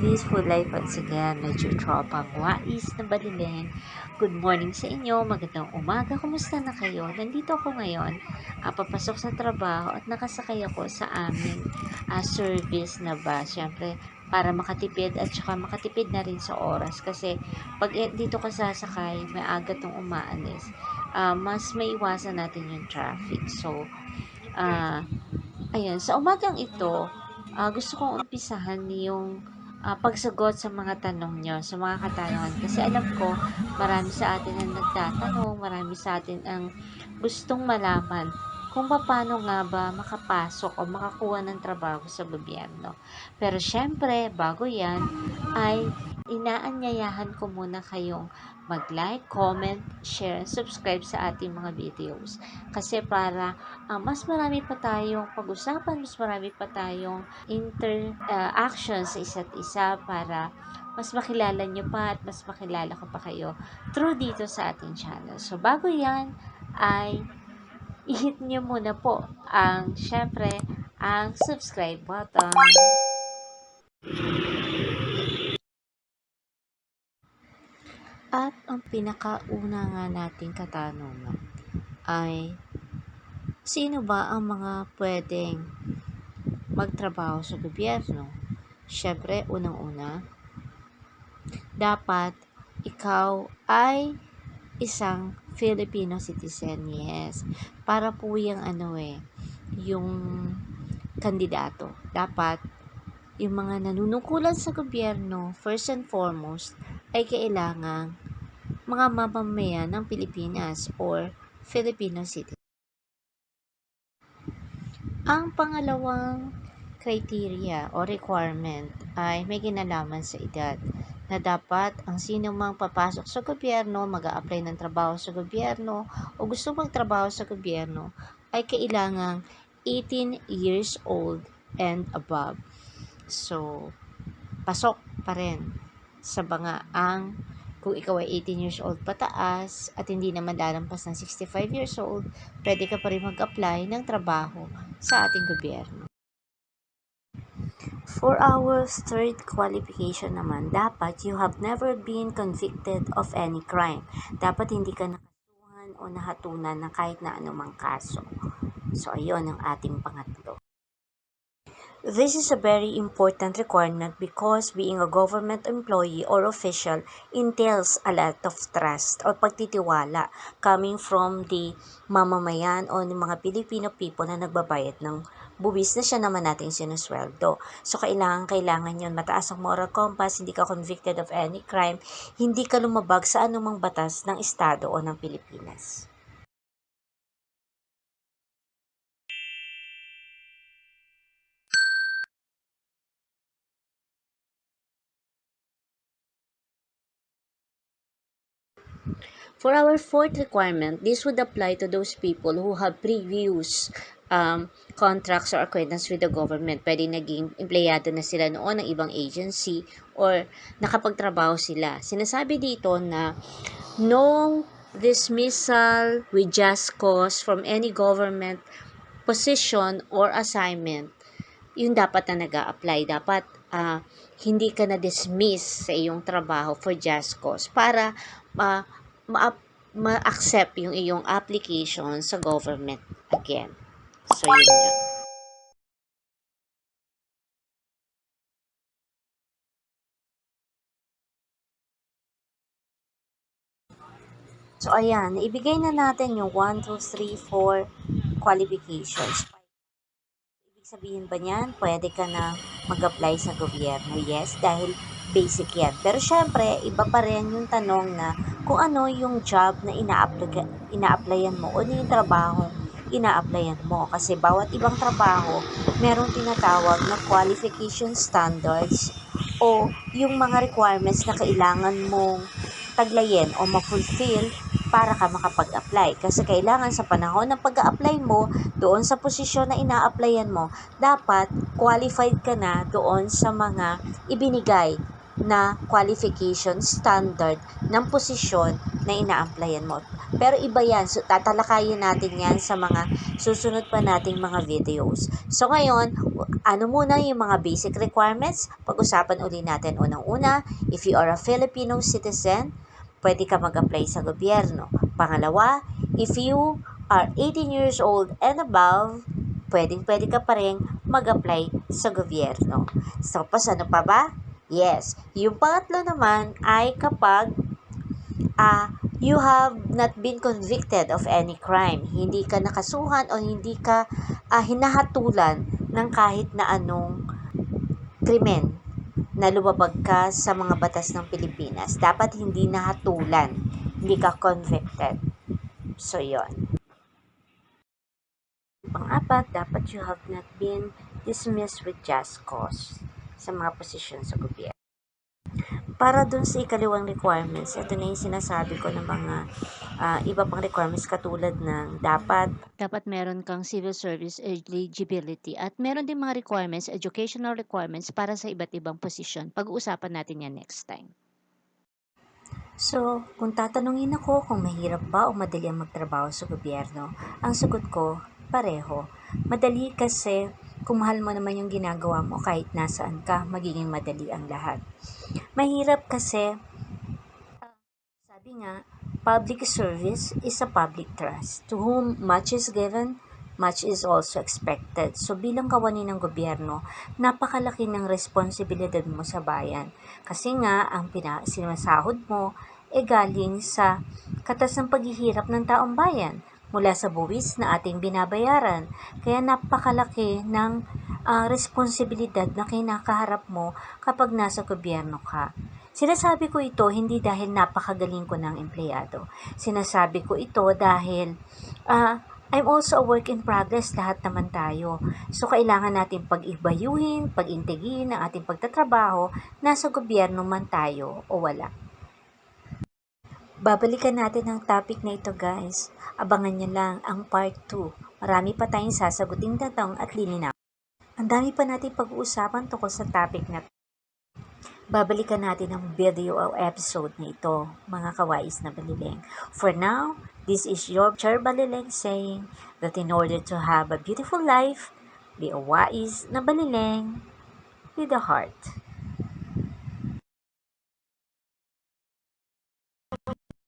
Life once again, medyo tropang wais na balilin. Good morning sa inyo, magandang umaga, kumusta na kayo? Nandito ako ngayon, ah, papasok sa trabaho at nakasakay ako sa aming ah, service na bus. Siyempre, para makatipid at saka makatipid na rin sa oras kasi pag eh, dito ka sasakay, may aga tong umaalis, ah, mas may iwasan natin yung traffic. So, ah, ayun, sa umagang ito, ah, gusto kong umpisahan yung ah, pagsagot sa mga tanong nyo, sa mga katanungan. Kasi alam ko, marami sa atin ang nagtatanong, marami sa atin ang gustong malaman kung paano nga ba makapasok o makakuha ng trabaho sa gobyerno. Pero syempre, bago yan, ay inaanyayahan ko muna kayong mag-like, comment, share, and subscribe sa ating mga videos. Kasi para ah, mas marami pa tayong pag-usapan, mas marami pa tayong interaction sa isa't isa para mas makilala nyo pa at mas makilala ko pa kayo through dito sa ating channel. So, bago yan, ay i-hit nyo muna po ang, syempre, ang subscribe button. At ang pinakauna nga nating katanungan ay sino ba ang mga pwedeng magtrabaho sa gobyerno? Siyempre, unang-una, dapat ikaw ay isang Filipino citizen, yes. Para po yung ano eh, yung kandidato. Dapat yung mga nanunungkulan sa gobyerno, first and foremost, ay kailangang mga mamamayan ng Pilipinas or Filipino citizen. Ang pangalawang criteria o requirement ay may kinalaman sa edad na dapat ang sino mang papasok sa gobyerno, mag apply ng trabaho sa gobyerno o gusto magtrabaho sa gobyerno ay kailangang 18 years old and above. So, pasok pa rin sa banga ang kung ikaw ay 18 years old pataas at hindi naman lalampas ng 65 years old, pwede ka pa rin mag-apply ng trabaho sa ating gobyerno. For our third qualification naman, dapat you have never been convicted of any crime. Dapat hindi ka nakasuhan o nahatunan ng kahit na anumang kaso. So, ayun ang ating pangatlo. This is a very important requirement because being a government employee or official entails a lot of trust or pagtitiwala coming from the mamamayan o ng mga Filipino people na nagbabayad ng buwis na siya naman natin sinusweldo. So, kailangan, kailangan yun. Mataas ang moral compass, hindi ka convicted of any crime, hindi ka lumabag sa anumang batas ng Estado o ng Pilipinas. For our fourth requirement, this would apply to those people who have previous um, contracts or acquaintance with the government. Pwede naging empleyado na sila noon ng ibang agency or nakapagtrabaho sila. Sinasabi dito na no dismissal with just cause from any government position or assignment yung dapat na nag apply Dapat ah, hindi ka na-dismiss sa iyong trabaho for just cause para ma ma- ma-accept yung iyong application sa government again. So, yun yun. So, ayan. Ibigay na natin yung 1, 2, 3, 4 qualifications. Ibig sabihin ba niyan, pwede ka na mag-apply sa gobyerno? Yes, dahil basic yan. Pero syempre, iba pa rin yung tanong na kung ano yung job na ina-apply- ina-applyan mo o ano yung trabaho ina-applyan mo. Kasi bawat ibang trabaho, merong tinatawag na qualification standards o yung mga requirements na kailangan mong taglayin o ma-fulfill para ka makapag-apply. Kasi kailangan sa panahon ng pag-apply mo, doon sa posisyon na ina-applyan mo, dapat qualified ka na doon sa mga ibinigay na qualification standard ng posisyon na ina-applyan mo. Pero iba yan. So, tatalakayin natin yan sa mga susunod pa nating mga videos. So, ngayon, ano muna yung mga basic requirements? Pag-usapan uli natin unang-una, if you are a Filipino citizen, pwede ka mag-apply sa gobyerno. Pangalawa, if you are 18 years old and above, pwedeng pwede ka pa rin mag-apply sa gobyerno. So, pas ano pa ba? Yes. Yung pangatlo naman ay kapag ah you have not been convicted of any crime. Hindi ka nakasuhan o hindi ka ah, hinahatulan ng kahit na anong krimen na lumabag ka sa mga batas ng Pilipinas. Dapat hindi nahatulan. Hindi ka convicted. So, yon. Pang-apat, dapat you have not been dismissed with just cause sa mga posisyon sa gobyerno. Para dun sa ikaliwang requirements, ito na yung sinasabi ko ng mga ah, iba pang requirements katulad ng dapat dapat meron kang civil service eligibility at meron din mga requirements, educational requirements para sa iba't ibang posisyon. Pag-uusapan natin yan next time. So, kung tatanungin ako kung mahirap ba o madali ang magtrabaho sa gobyerno, ang sagot ko, pareho. Madali kasi kung mahal mo naman yung ginagawa mo kahit nasaan ka, magiging madali ang lahat. Mahirap kasi, ah, sabi nga, public service is a public trust. To whom much is given, much is also expected. So bilang kawani ng gobyerno, napakalaki ng responsibilidad mo sa bayan. Kasi nga, ang pina- sinasahod mo e galing sa katas ng paghihirap ng taong bayan mula sa buwis na ating binabayaran. Kaya napakalaki ng ah, responsibilidad na kinakaharap mo kapag nasa gobyerno ka. Sinasabi ko ito hindi dahil napakagaling ko ng empleyado. Sinasabi ko ito dahil ah, I'm also a work in progress, lahat naman tayo. So, kailangan natin pag-ibayuhin, pag-intigin ang ating pagtatrabaho, nasa gobyerno man tayo o wala. Babalikan natin ang topic na ito guys. Abangan nyo lang ang part 2. Marami pa tayong sasaguting tanong at lininaw. Ang dami pa natin pag-uusapan tungkol sa topic na to. Babalikan natin ang video o episode na ito, mga kawais na baliling. For now, this is your Char Baliling saying that in order to have a beautiful life, be a wais na baliling with a heart.